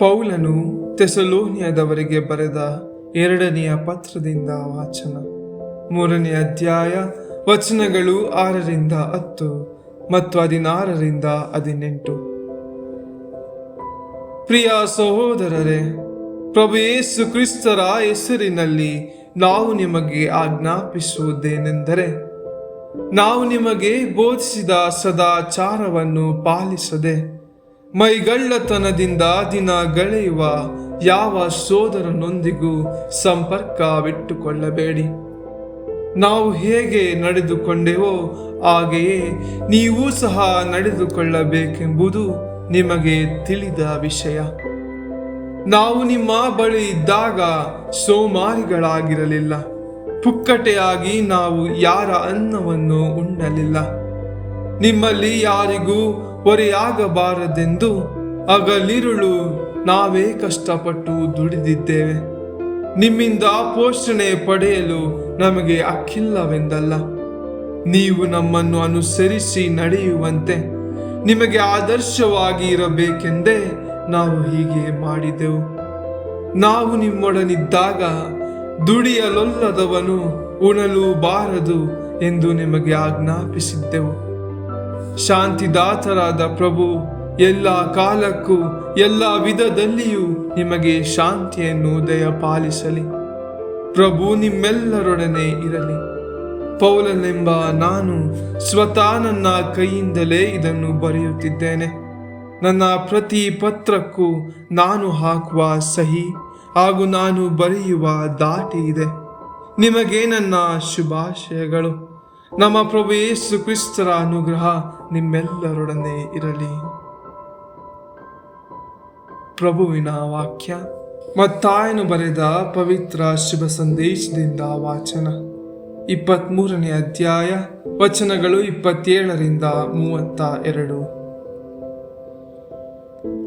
ಪೌಲನು ತೆಸಲೋನಿಯಾದವರಿಗೆ ಬರೆದ ಎರಡನೆಯ ಪತ್ರದಿಂದ ವಾಚನ. ಮೂರನೇ ಅಧ್ಯಾಯ ವಚನಗಳು ಆರರಿಂದ ಹತ್ತು ಮತ್ತು ಹದಿನಾರರಿಂದ ಹದಿನೆಂಟು. ಪ್ರಿಯ ಸಹೋದರರೇ, ಪ್ರಭು ಯೇಸು ಕ್ರಿಸ್ತರ ಹೆಸರಿನಲ್ಲಿ ನಾವು ನಿಮಗೆ ಆಜ್ಞಾಪಿಸುವುದೇನೆಂದರೆ, ನಾವು ನಿಮಗೆ ಬೋಧಿಸಿದ ಸದಾಚಾರವನ್ನು ಪಾಲಿಸದೆ ಮೈಗಳ್ಳತನದಿಂದ ದಿನ ಗಳೆಯುವ ಯಾವ ಸೋದರನೊಂದಿಗೂ ಸಂಪರ್ಕ ಸಂಪರ್ಕವಿಟ್ಟುಕೊಳ್ಳಬೇಡಿ. ನಾವು ಹೇಗೆ ನಡೆದುಕೊಂಡೆವೋ ಹಾಗೆಯೇ ನೀವು ಸಹ ನಡೆದುಕೊಳ್ಳಬೇಕೆಂಬುದು ನಿಮಗೆ ತಿಳಿದ ವಿಷಯ. ನಾವು ನಿಮ್ಮ ಬಳಿ ಇದ್ದಾಗ ಸೋಮಾರಿಗಳಾಗಿರಲಿಲ್ಲ. ಪುಕ್ಕಟೆಯಾಗಿ ನಾವು ಯಾರ ಅನ್ನವನ್ನು ಉಣ್ಣಲಿಲ್ಲ. ನಿಮ್ಮಲ್ಲಿ ಯಾರಿಗೂ ಹೊರೆಯಾಗಬಾರದೆಂದು ಅಗಲಿರುಳು ನಾವೇ ಕಷ್ಟಪಟ್ಟು ದುಡಿದಿದ್ದೇವೆ. ನಿಮ್ಮಿಂದ ಪೋಷಣೆ ಪಡೆಯಲು ನಮಗೆ ಅಕ್ಕಿಲ್ಲವೆಂದಲ್ಲ ನೀವು ನಮ್ಮನ್ನು ಅನುಸರಿಸಿ ನಡೆಯುವಂತೆ ನಿಮಗೆ ಆದರ್ಶವಾಗಿ ಇರಬೇಕೆಂದೇ ನಾವು ಹೀಗೆ ಮಾಡಿದೆವು. ನಾವು ನಿಮ್ಮೊಡನಿದ್ದಾಗ ದುಡಿಯಲೊಲ್ಲದವನು ಉಣಲು ಬಾರದು ಎಂದು ನಿಮಗೆ ಆಜ್ಞಾಪಿಸಿದ್ದೆವು. ಶಾಂತಿದಾತರಾದ ಪ್ರಭು, ಎಲ್ಲ ಕಾಲಕ್ಕೂ, ಎಲ್ಲ ವಿಧದಲ್ಲಿಯೂ ನಿಮಗೆ ಶಾಂತಿಯನ್ನು ದಯಪಾಲಿಸಲಿ. ಪ್ರಭು ನಿಮ್ಮೆಲ್ಲರೊಡನೆ ಇರಲಿ. ಪೌಲನೆಂಬ ನಾನು ಸ್ವತಃ ನನ್ನ ಕೈಯಿಂದಲೇ ಇದನ್ನು ಬರೆಯುತ್ತಿದ್ದೇನೆ. ನನ್ನ ಪ್ರತಿ ಪತ್ರಕ್ಕೂ ನಾನು ಹಾಕುವ ಸಹಿ ಹಾಗೂ ನಾನು ಬರೆಯುವ ದಾಟಿ ಇದೆ. ನಿಮಗೆ ನನ್ನ ಶುಭಾಶಯಗಳು. ನಮ್ಮ ಪ್ರಭು ಯೇಸು ಕ್ರಿಸ್ತರ ಅನುಗ್ರಹ ನಿಮ್ಮೆಲ್ಲರೊಡನೆ ಇರಲಿ. ಪ್ರಭುವಿನ ವಾಕ್ಯ. ಮತ್ತಾಯನು ಬರೆದ ಪವಿತ್ರ ಶುಭ ಸಂದೇಶದಿಂದ ವಾಚನ. ಇಪ್ಪತ್ಮೂರನೇ ಅಧ್ಯಾಯ, ವಚನಗಳು ಇಪ್ಪತ್ತೇಳರಿಂದ ಮೂವತ್ತ ಎರಡು.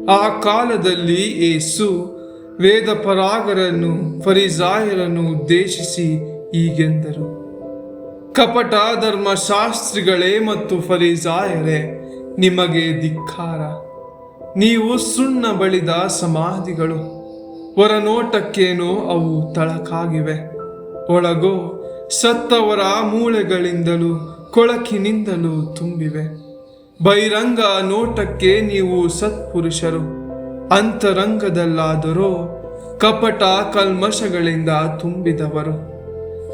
ಆ ಕಾಲದಲ್ಲಿ ಏಸು ವೇದಪರಾಗರನ್ನು ಫರಿಜಾಯರನ್ನು ಉದ್ದೇಶಿಸಿ ಹೀಗೆಂದರು. ಕಪಟ ಧರ್ಮಶಾಸ್ತ್ರಿಗಳೇ ಮತ್ತು ಫರಿಸಾಯರೇ, ನಿಮಗೆ ಧಿಕ್ಕಾರ. ನೀವು ಸುಣ್ಣ ಬಳಿದ ಸಮಾಧಿಗಳು, ಹೊರನೋಟಕ್ಕೇನೋ ಅವು ತಳಕಾಗಿವೆ. ಒಳಗೋ, ಸತ್ತವರ ಮೂಳೆಗಳಿಂದಲೂ ಕೊಳಕಿನಿಂದಲೂ ತುಂಬಿವೆ. ಬಹಿರಂಗ ನೋಟಕ್ಕೆ ನೀವು ಸತ್ಪುರುಷರು, ಅಂತರಂಗದಲ್ಲಾದರೂ ಕಪಟ ಕಲ್ಮಶಗಳಿಂದ ತುಂಬಿದವರು.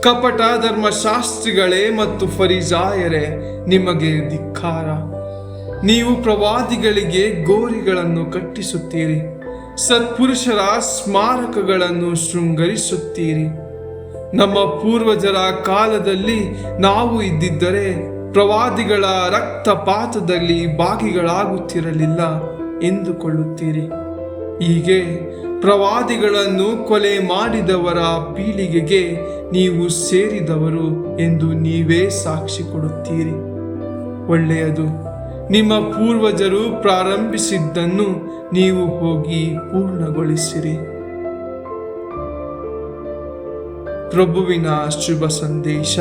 ಕಪಟ ಧರ್ಮಶಾಸ್ತ್ರಿಗಳೇ ಮತ್ತು ಫರಿಜಾಯರೇ ನಿಮಗೆ ಧಿಕ್ಕಾರ. ನೀವು ಪ್ರವಾದಿಗಳಿಗೆ ಗೋರಿಗಳನ್ನು ಕಟ್ಟಿಸುತ್ತೀರಿ, ಸತ್ಪುರುಷರ ಸ್ಮಾರಕಗಳನ್ನು ಶೃಂಗರಿಸುತ್ತೀರಿ. ನಮ್ಮ ಪೂರ್ವಜರ ಕಾಲದಲ್ಲಿ ನಾವು ಇದ್ದಿದ್ದರೆ ಪ್ರವಾದಿಗಳ ರಕ್ತಪಾತದಲ್ಲಿ ಭಾಗಿಗಳಾಗುತ್ತಿರಲಿಲ್ಲ ಎಂದುಕೊಳ್ಳುತ್ತೀರಿ. ಹೀಗೆ ಪ್ರವಾದಿಗಳನ್ನು ಕೊಲೆ ಮಾಡಿದವರ ಪೀಳಿಗೆಗೆ ನೀವು ಸೇರಿದವರು ಎಂದು ನೀವೇ ಸಾಕ್ಷಿ ಕೊಡುತ್ತೀರಿ. ಒಳ್ಳೆಯದು. ನಿಮ್ಮ ಪೂರ್ವಜರು ಪ್ರಾರಂಭಿಸಿದ್ದನ್ನು ನೀವು ಹೋಗಿ ಪೂರ್ಣಗೊಳಿಸಿರಿ. ಪ್ರಭುವಿನ ಶುಭ ಸಂದೇಶ.